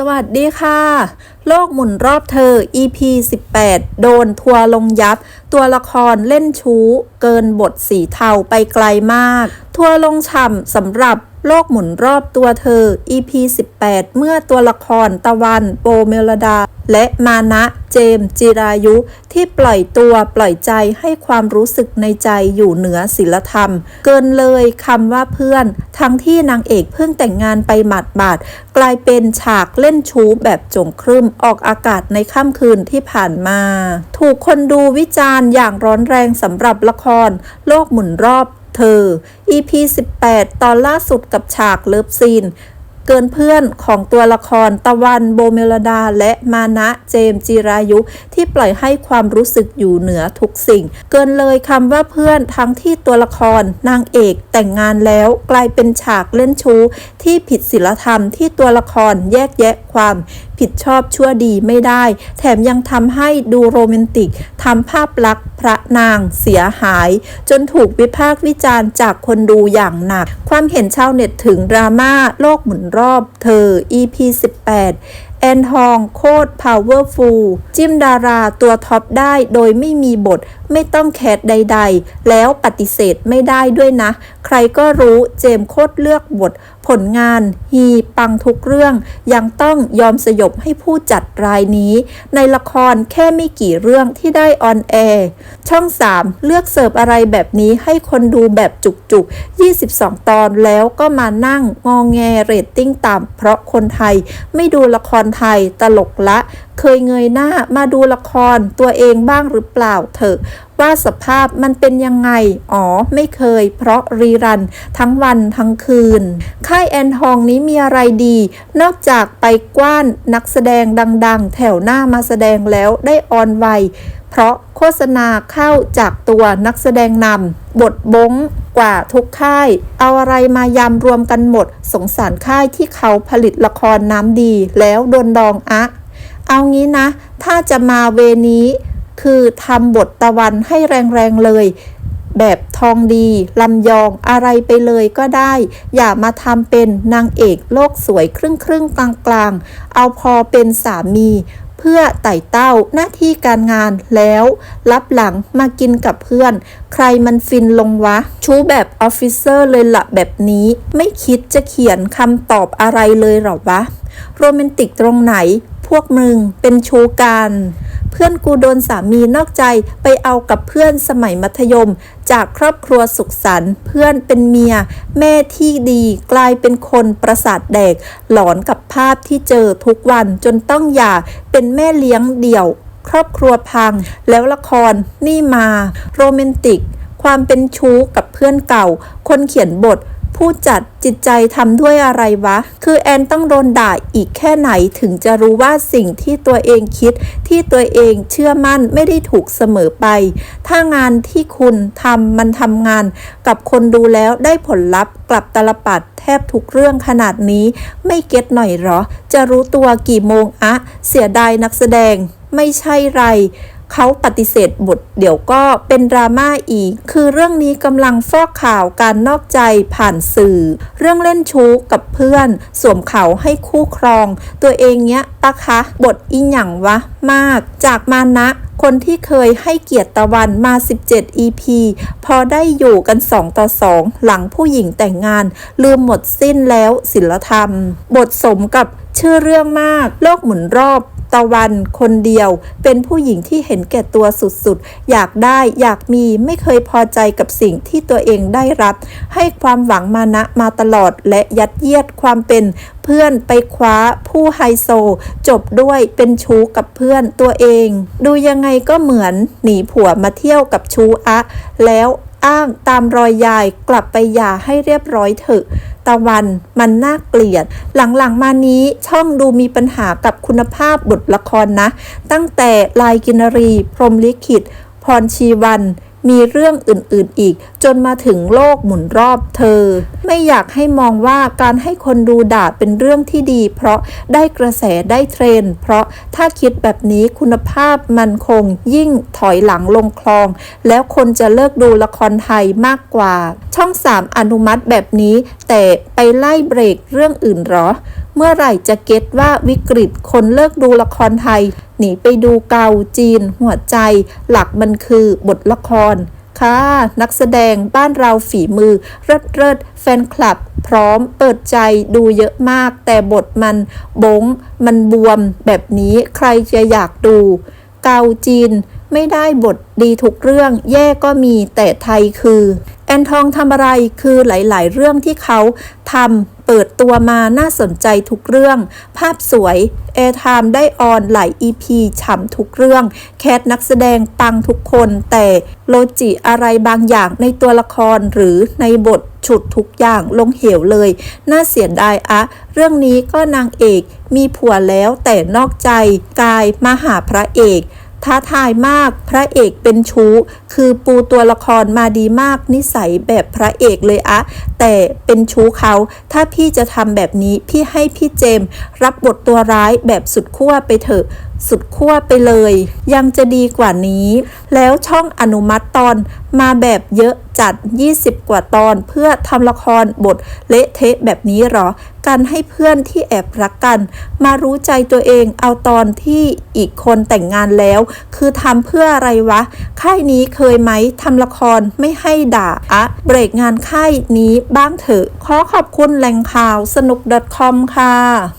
สวัสดีค่ะ โลกหมุนรอบเธอ EP 18 โดนทัวร์ลงยับ ตัวละครเล่นชู้ เกินบทสีเทาไปไกลมาก ทัวร์ลงฉ่ำสำหรับ โลกหมุนรอบตัวเธอ EP 18 เมื่อตัวละครตะวันโปเมลดา และมานะเจมจิรายุ ที่ปล่อยตัวปล่อยใจให้ความรู้สึกในใจอยู่เหนือศิลธรรม เกินเลยคำว่าเพื่อน ทั้งที่นางเอกเพิ่งแต่งงานไปหมาดบาดกลายเป็นฉากเล่นชู้แบบจงครึ่มออกอากาศในค่ำคืนที่ผ่านมา ถูกคนดูวิจารณ์อย่างร้อนแรงสำหรับละคร โลกหมุนรอบ เธอ EP 18 ตอนล่าสุดกับฉากเลิฟซีน เกินเพื่อนของตัวละครตะวันโบเมลดา และมานะเจมจิรายุ ที่ปล่อยให้ความรู้สึกอยู่เหนือทุกสิ่ง เกินเลยคำว่าเพื่อนทั้งที่ตัวละครนางเอกแต่งงานแล้วกลายเป็นฉากเล่นชู้ที่ผิดศีลธรรมที่ตัวละครแยกแยะความ ผิดชอบชั่วดีไม่ได้ แถมยังทำให้ดูโรแมนติกทำภาพลักษณ์พระนางเสียหาย จนถูกวิพากษ์วิจารณ์จากคนดูอย่างหนัก ความเห็นชาวเน็ตถึงดราม่าโลกหมุนรอบเธอ EP 18แอนทองโคตร powerful จิ้มดาราตัวท็อปได้โดยไม่มีบท ไม่ต้องแคสใด ๆ แล้วปฏิเสธไม่ได้ด้วยนะ ใครก็รู้เจมโคตรเลือกบท ผลงาน ฮีปังทุกเรื่อง ยังต้องยอมสยบให้ผู้จัดรายนี้ ในละครแค่ไม่กี่เรื่องที่ได้ออนแอร์ช่อง 3 เลือกเสิร์ฟอะไรแบบนี้ให้คนดูแบบจุกๆ 22 ตอนแล้วก็มานั่งงองแงเรตติ้งต่ำเพราะคนไทยไม่ดูละครไทยตลกละ เคยเงยหน้ามาดูละครตัวเองบ้างหรือเปล่าเถอะ ว่าสภาพมันเป็นยังไง อ๋อ ไม่เคย เพราะรีรัน ทั้งวันทั้งคืน ค่ายแอนทองนี้มีอะไรดี นอกจากไปกว้านนักแสดงดัง ๆ แถวหน้ามาแสดงแล้วได้ออนไวเพราะโฆษณาเข้าจากตัวนักแสดงนำบทบงกว่าทุกค่าย เอาอะไรมายำรวมกันหมด สงสารค่ายที่เขาผลิตละครน้ำดี แล้วโดนดองอะ เอางี้นะ ถ้าจะมาเวนี้ คือทำบทตะวันให้แรงๆเลย แบบทองดีลำยองอะไรไปเลยก็ได้ อย่ามาทำเป็นนางเอกโลกสวยครึ่งครึ่งๆกลางๆเอาพอเป็นสามี เพื่อไต่เต้าหน้าที่การงานแล้ว รับหลังมากินกับเพื่อน ใครมันฟินลงวะ ชู้แบบออฟฟิเซอร์เลยละแบบนี้ ไม่คิดจะเขียนคำตอบอะไรเลยหรอวะโรแมนติกตรงไหน พวกมึงเป็นชู้กัน เพื่อนกูโดนสามีนอกใจไปเอากับเพื่อนสมัยมัธยม จากครอบครัวสุขสันต์เพื่อนเป็นเมีย แม่ที่ดีกลายเป็นคนประสาทแดก หลอนกับภาพที่เจอทุกวันจนต้องหย่าเป็นแม่เลี้ยงเดี่ยว ครอบครัวพัง แล้วละครนี่มา โรแมนติก ความเป็นชู้กับเพื่อนเก่า คนเขียนบท ผู้จัดจิตใจทำด้วยอะไรวะ คือแอนต้องโดนด่าอีกแค่ไหนถึงจะรู้ว่าสิ่งที่ตัวเองคิดที่ตัวเองเชื่อมั่นไม่ได้ถูกเสมอไป ถ้างานที่คุณทำมันทำงาน กับคนดูแล้วได้ผลลัพธ์กลับตลปัดแทบทุกเรื่องขนาดนี้ ไม่เก็ตหน่อยหรอ จะรู้ตัวกี่โมงอะ เสียดายนักแสดงไม่ใช่ไร เขาปฏิเสธบทเดี๋ยวก็เป็นดราม่าอีก คือเรื่องนี้กำลังฟอกข่าวการนอกใจผ่านสื่อ เรื่องเล่นชู้กับเพื่อน สวมเขาให้คู่ครอง ตัวเองเนี้ยปะคะ บทอีหยังวะ มาก จากมานะคนที่เคยให้เกียรติตะวันมา 17 EP พอได้อยู่กัน 2 ต่อ 2 หลังผู้หญิงแต่งงาน ลืมหมดสิ้นแล้วศิลธรรม บทสมกับชื่อเรื่องมาก โลกหมุนรอบ ตะวันคนเดียว เป็นผู้หญิงที่เห็นแก่ตัวสุดๆ อยากได้อยากมีไม่เคยพอใจกับสิ่งที่ตัวเองได้รับ ให้ความหวังมานะมาตลอดและยัดเยียดความเป็นเพื่อนไปคว้าผู้ไฮโซ จบด้วยเป็นชู้กับเพื่อนตัวเอง ดูยังไงก็เหมือนหนีผัวมาเที่ยวกับชู้อะ แล้วอ้างตามรอยยายกลับไปหย่าให้เรียบร้อยเถอะ ตะวัน มันน่าเกลียด หลังๆมานี้ช่องดูมีปัญหากับคุณภาพบทละครนะ ตั้งแต่ลายกินรี พรหมลิขิต พรชีวัน มีเรื่องอื่นๆอีก จนมาถึงโลกหมุนรอบเธอ ไม่อยากให้มองว่าการให้คนดูด่าเป็นเรื่องที่ดี เพราะได้กระแสได้เทรนเพราะถ้าคิดแบบนี้คุณภาพมันคงยิ่งถอยหลังลงคลอง แล้วคนจะเลิกดูละครไทยมากกว่า ช่อง 3 อนุมัติแบบนี้ แต่ไปไล่เบรกเรื่องอื่นหรอ เมื่อไหร่จะเก็ตว่าวิกฤตคนเลิกดูละครไทย หนีไปดูเกาจีน หัวใจ หลักมันคือบทละครค่ะนักแสดงบ้านเราฝีมือเริดเริดแฟนคลับ พร้อมเปิดใจดูเยอะมาก แต่บทมันบง มันบวม แบบนี้ใครจะอยากดู เกาจีน ไม่ได้บทดีทุกเรื่อง แย่ก็มีแต่ไทยคือ แอนทองทำอะไรคือหลาย ๆ เรื่องที่เขาทำ เปิดตัวมาน่าสนใจทุกเรื่อง ภาพสวยแอร์ไทม์ได้ออนหลาย EP ฉ่ำทุกเรื่อง แคสนักแสดงปังทุกคน แต่โลจิอะไรบางอย่างในตัวละครหรือในบทฉุดทุกอย่างลงเหวเลย น่าเสียดายอะ เรื่องนี้ก็นางเอกมีผัวแล้วแต่นอกใจกายมาหาพระเอก ท้าทายมากพระเอกเป็นชู้ คือปูตัวละครมาดีมากนิสัยแบบพระเอกเลยอะ แต่เป็นชู้เขา ถ้าพี่จะทำแบบนี้พี่ให้พี่เจม รับบทตัวร้ายแบบสุดขั้วไปเถอะ สุดขั้วไปเลย ยังจะดีกว่านี้ แล้วช่องอนุมัติตอนมาแบบเยอะจัด 20 กว่าตอนเพื่อทำละครบทเละเทะแบบนี้หรอ การให้เพื่อนที่แอบรักกัน มารู้ใจตัวเองเอาตอนที่อีกคนแต่งงานแล้ว คือทำเพื่ออะไรวะ ค่ายนี้เคยไหมทำละครไม่ให้ด่าอะเบรกงานค่ายนี้บ้างเถอะ ขอขอบคุณแหล่งข่าวสนุก .com ค่ะ